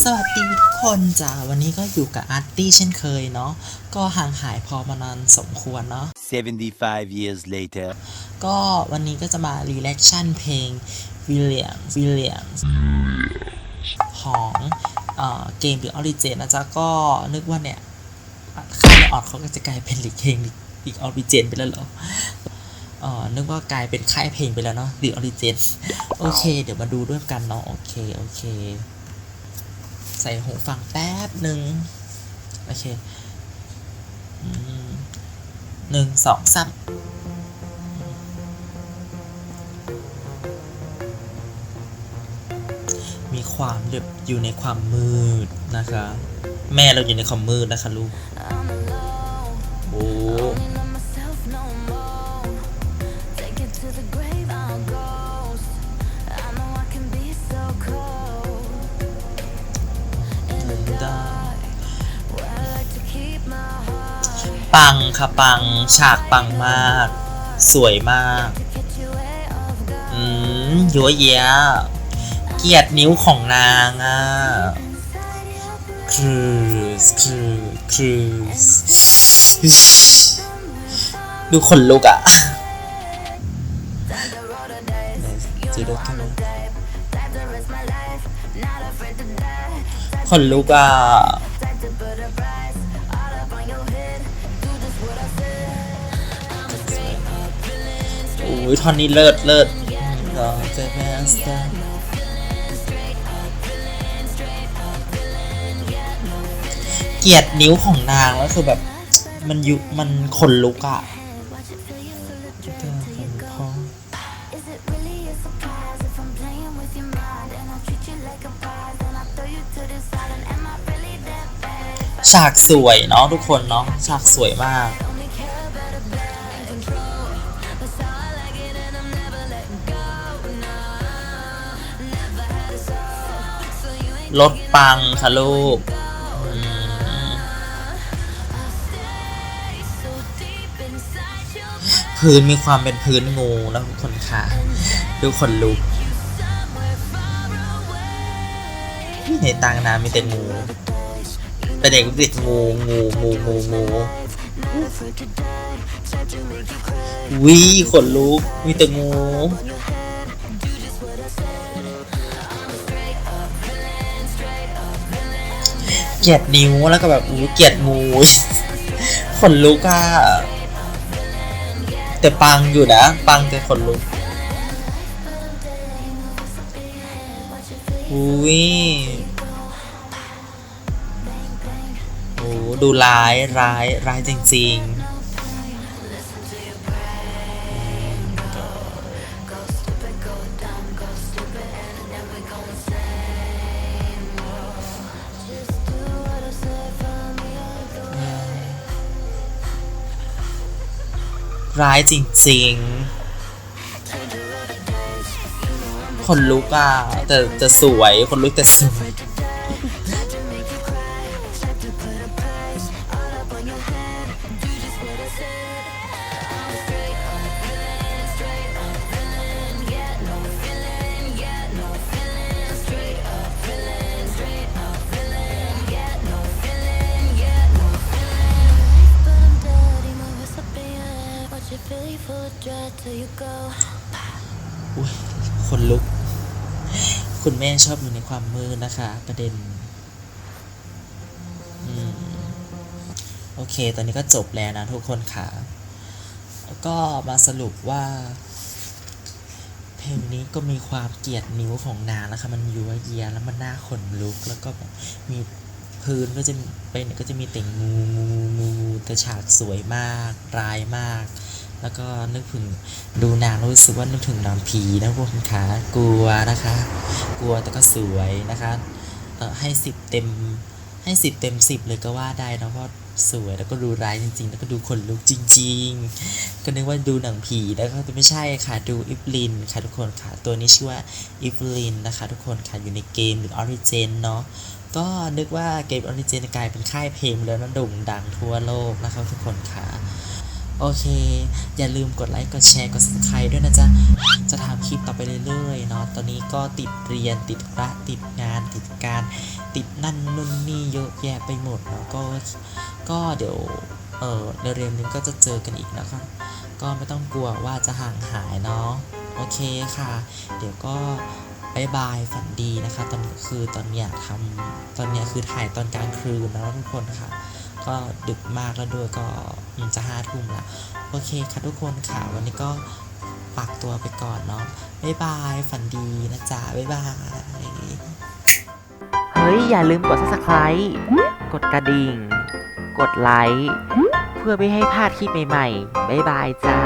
สวัสดีทุกคนจ้าวันนี้ก็อยู่กับอาร์ตี้เช่นเคยเนาะก็ห่างหายพอมานานสมควรเนาะ75 years later. ก็วันนี้ก็จะมารีแลคชั่นเพลง William William ของเอ่อเกม The Origin นะจ๊ะก็นึกว่าเนี่ยค่ายออดเขาก็จะกลายเป็นลิกเพลง The Origin ไปแล้วเหรอเออนึกว่ากลายเป็นค่ายเพลงไปแล้วเนาะ The Origin โอเค เดี๋ยวมาดูด้วยกันเนาะโอเคโอเค ใส่หูฟังแป๊บหนึ่งโอเคอืมหนึ่งสองสามมีความแบบอยู่ในความมืดนะคะ แม่เราอยู่ในความมืดนะคะลูก โอ้ ปังค่ะปังฉากปังมาก สวยมาก อืมยัวเยะเกียดนิ้วของนางอะคือคือคือดูขนลุกอะจะดูกันขนลุกอะ อ้ยท่อนนี้เลิศเลิศเกียดนิ้วของนางก็คือแบบมันยุมันขนลุกอะฉากสวยเนาะทุกคนเนาะฉากสวยมาก รถปังค่ะลูกพื้นมีความเป็นพื้นงูนะทุกคนค่ะดูขนลุกในต่างน้ำมีแต่งูแต่เด็กติดงูงูงูงูงูวิขนลุกมีแต่งู เกลียดนิ้วแล้วก็แบบอู้เกลียดงูขนลุกอะแต่ปังอยู่นะ ปังแต่ขนลุกอุ้ยโอ้ดูร้ายร้ายร้ายจริง ๆ ร้ายจริงๆ คนลุกอะแต่จะสวย คนลุกแต่สวย อุ้ยคนลุก คุณแม่ชอบอยู่ในความมืดนะคะ ประเด็นอืมโอเค ตอนนี้ก็จบแล้วนะทุกคนค่ะ แล้วก็มาสรุปว่า เพลงนี้ก็มีความเกลียดนิ้วของนางนะคะ มันยัวเยียแล้วมันหน่าขนลุก แล้วก็แบบมีพื้นก็จะไปไหนก็จะมีแต่งูงูงูงูแต่ฉากสวยมากร้ายมาก แล้วก็นึกถึงดูนางรู้สึกว่านึกถึงนางผีนะพวกคุณขากลัวนะคะ กลัวแต่ก็สวยนะคะเออให้สิบเต็มให้สิบเต็มสิบเลยก็ว่าได้นะเพราะสวยแล้วก็ดูร้ายจริง ๆ แล้วก็ดูขนลุกจริง ๆ ก็นึกว่าดูหนังผีนะคะแต่ไม่ใช่ค่ะดูอิฟลินค่ะทุกคนค่ะตัวนี้ชื่อว่าอิฟลินนะคะ ทุกคนค่ะอยู่ในเกมหรือออริจินเนาะก็นึกว่าเกมออริจินกลายเป็นค่ายเพลงแล้วนะโด่งดังทั่วโลกนะคะทุกคนค่ะ โอเค อย่าลืมกดไลค์กดแชร์กด subscribe ด้วยนะจ๊ะ จะทำคลิปต่อไปเรื่อยๆเนาะตอนนี้ก็ติดเรียนติดระติดงานติดการติดนั่นนู่นนี่เยอะแยะไปหมดเนาะก็ก็เดี๋ยวเออเร็วๆนี้ก็จะเจอกันอีกนะคะก็ไม่ต้องกลัวว่าจะห่างหายเนาะโอเคค่ะ เดี๋ยวก็บายบายฝันดีนะคะ ตอนนี้คือตอนเนี้ยทำตอนเนี้ยคือถ่ายตอนกลางคืนแล้วทุกคนค่ะ ก็ดึกมากแล้วด้วยก็ มันจะห้าทุ่มละโอเคค่ะทุกคนค่ะ วันนี้ก็ฝากตัวไปก่อนเนาะบ๊ายบาย ฝันดีนะจ๊ะ บ๊ายบาย เฮ้ย อย่าลืมกด subscribe กดกระดิ่ง กดไลค์ เพื่อไม่ให้พลาดคลิปใหม่ๆ บ๊ายบายจ้า